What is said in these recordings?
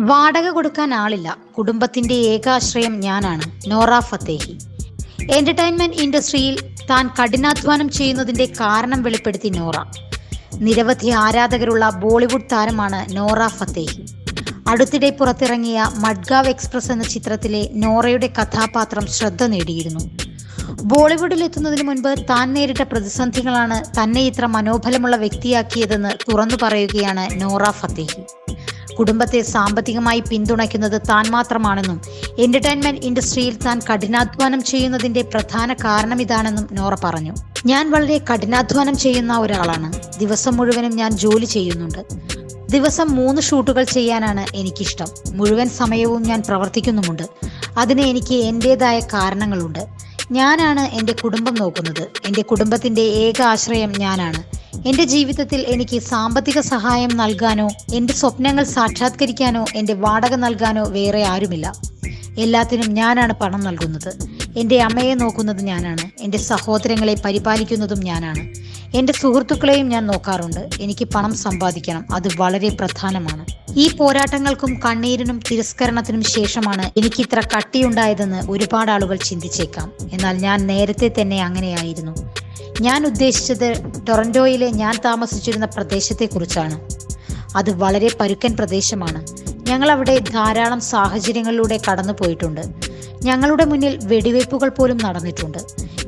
വാടക കൊടുക്കാൻ ആളില്ല. കുടുംബത്തിന്റെ ഏകാശ്രയം ഞാനാണ്. നോറ ഫത്തേഹി. എന്റർടൈൻമെന്റ് ഇൻഡസ്ട്രിയിൽ താൻ കഠിനാധ്വാനം ചെയ്യുന്നതിന്റെ കാരണം വെളിപ്പെടുത്തി നോറ. നിരവധി ആരാധകരുള്ള ബോളിവുഡ് താരമാണ് നോറ ഫത്തേഹി. അടുത്തിടെ പുറത്തിറങ്ങിയ മഡ്ഗാവ് എക്സ്പ്രസ് എന്ന ചിത്രത്തിലെ നോറയുടെ കഥാപാത്രം ശ്രദ്ധ നേടിയിരുന്നു. ബോളിവുഡിൽ എത്തുന്നതിന് മുൻപ് താൻ നേരിട്ട പ്രതിസന്ധികളാണ് തന്നെ ഇത്ര മനോബലമുള്ള വ്യക്തിയാക്കിയതെന്ന് തുറന്നു പറയുകയാണ് നോറ ഫത്തേഹി. കുടുംബത്തെ സാമ്പത്തികമായി പിന്തുണയ്ക്കുന്നത് താൻ മാത്രമാണെന്നും എന്റർടൈൻമെന്റ് ഇൻഡസ്ട്രിയിൽ താൻ കഠിനാധ്വാനം ചെയ്യുന്നതിന്റെ പ്രധാന കാരണം ഇതാണെന്നും നോറ പറഞ്ഞു. ഞാൻ വളരെ കഠിനാധ്വാനം ചെയ്യുന്ന ഒരാളാണ്. ദിവസം മുഴുവനും ഞാൻ ജോലി ചെയ്യുന്നുണ്ട്. ദിവസം മൂന്ന് ഷൂട്ടുകൾ ചെയ്യാനാണ് എനിക്കിഷ്ടം. മുഴുവൻ സമയവും ഞാൻ പ്രവർത്തിക്കുന്നുമുണ്ട്. അതിന് എനിക്ക് എന്റെതായ കാരണങ്ങളുണ്ട്. ഞാനാണ് എന്റെ കുടുംബം നോക്കുന്നത്. എന്റെ കുടുംബത്തിന്റെ ഏക ആശ്രയം ഞാനാണ്. എന്റെ ജീവിതത്തിൽ എനിക്ക് സാമ്പത്തിക സഹായം നൽകാനോ എന്റെ സ്വപ്നങ്ങൾ സാക്ഷാത്കരിക്കാനോ എന്റെ വാടക നൽകാനോ വേറെ ആരുമില്ല. എല്ലാത്തിനും ഞാനാണ് പണം നൽകുന്നത്. എന്റെ അമ്മയെ നോക്കുന്നത് ഞാനാണ്. എന്റെ സഹോദരങ്ങളെ പരിപാലിക്കുന്നതും ഞാനാണ്. എന്റെ സുഹൃത്തുക്കളെയും ഞാൻ നോക്കാറുണ്ട്. എനിക്ക് പണം സമ്പാദിക്കണം. അത് വളരെ പ്രധാനമാണ്. ഈ പോരാട്ടങ്ങൾക്കും കണ്ണീരിനും തിരസ്കരണത്തിനും ശേഷമാണ് എനിക്ക് ഇത്ര കട്ടിയുണ്ടായതെന്ന് ഒരുപാട് ആളുകൾ ചിന്തിച്ചേക്കാം. എന്നാൽ ഞാൻ നേരത്തെ തന്നെ അങ്ങനെയായിരുന്നു. ഞാൻ ഉദ്ദേശിച്ചത് ടൊറന്റോയിലെ ഞാൻ താമസിച്ചിരുന്ന പ്രദേശത്തെക്കുറിച്ചാണ്. അത് വളരെ പരുക്കൻ പ്രദേശമാണ്. ഞങ്ങൾ അവിടെ ധാരാളം സാഹചര്യങ്ങളിലൂടെ കടന്നു പോയിട്ടുണ്ട്. ഞങ്ങളുടെ മുന്നിൽ വെടിവയ്പ്പുകൾ പോലും നടന്നിട്ടുണ്ട്.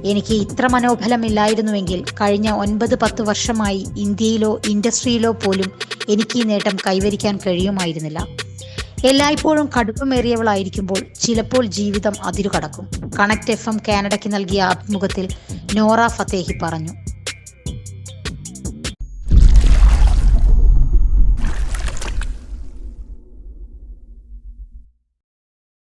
എനിക്ക് ഇത്ര മനോബലമില്ലായിരുന്നുവെങ്കിൽ കഴിഞ്ഞ ഒൻപത് പത്ത് വർഷമായി ഇന്ത്യയിലോ ഇൻഡസ്ട്രിയിലോ പോലും എനിക്ക് ഈ നേട്ടം കൈവരിക്കാൻ കഴിയുമായിരുന്നില്ല. എല്ലായ്പ്പോഴും കടുപ്പമേറിയവളായിരിക്കുമ്പോൾ ചിലപ്പോൾ ജീവിതം അതിരുകടക്കും. കണക്ട് എഫ് എം കാനഡയ്ക്ക് നൽകിയ അഭിമുഖത്തിൽ നോറ ഫത്തേഹി പറഞ്ഞു.